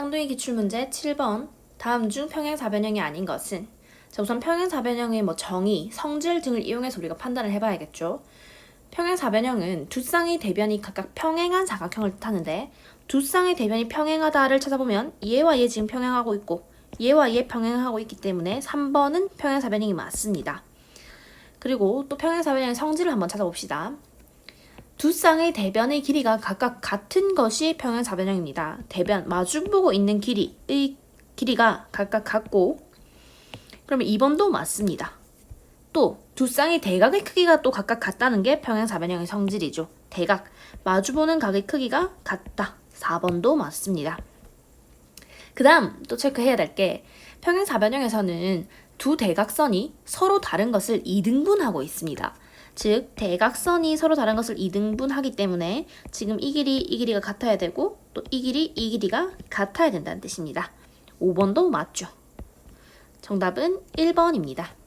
쌍둥이 기출문제 7번 다음 중 평행사변형이 아닌 것은 자 우선 평행사변형의 뭐 정의, 성질 등을 이용해서 우리가 판단을 해봐야겠죠. 평행사변형은 두 쌍의 대변이 각각 평행한 사각형을 뜻하는데 두 쌍의 대변이 평행하다를 찾아보면 얘와 얘 지금 평행하고 있고 얘와 얘 평행하고 있기 때문에 3번은 평행사변형이 맞습니다. 그리고 또 평행사변형의 성질을 한번 찾아봅시다. 두 쌍의 대변의 길이가 각각 같은 것이 평행사변형입니다. 대변 마주보고 있는 길이의 길이가 각각 같고 그러면 2번도 맞습니다. 또 두 쌍의 대각의 크기가 또 각각 같다는 게 평행 사변형의 성질이죠. 대각 마주보는 각의 크기가 같다. 4번도 맞습니다. 그 다음 또 체크해야 될 게 평행 사변형에서는 두 대각선이 서로 다른 것을 이등분하고 있습니다. 즉 대각선이 서로 다른 것을 이등분하기 때문에 지금 이 길이 이 길이가 같아야 되고 또 이 길이 이 길이가 같아야 된다는 뜻입니다. 5번도 맞죠. 정답은 1번입니다.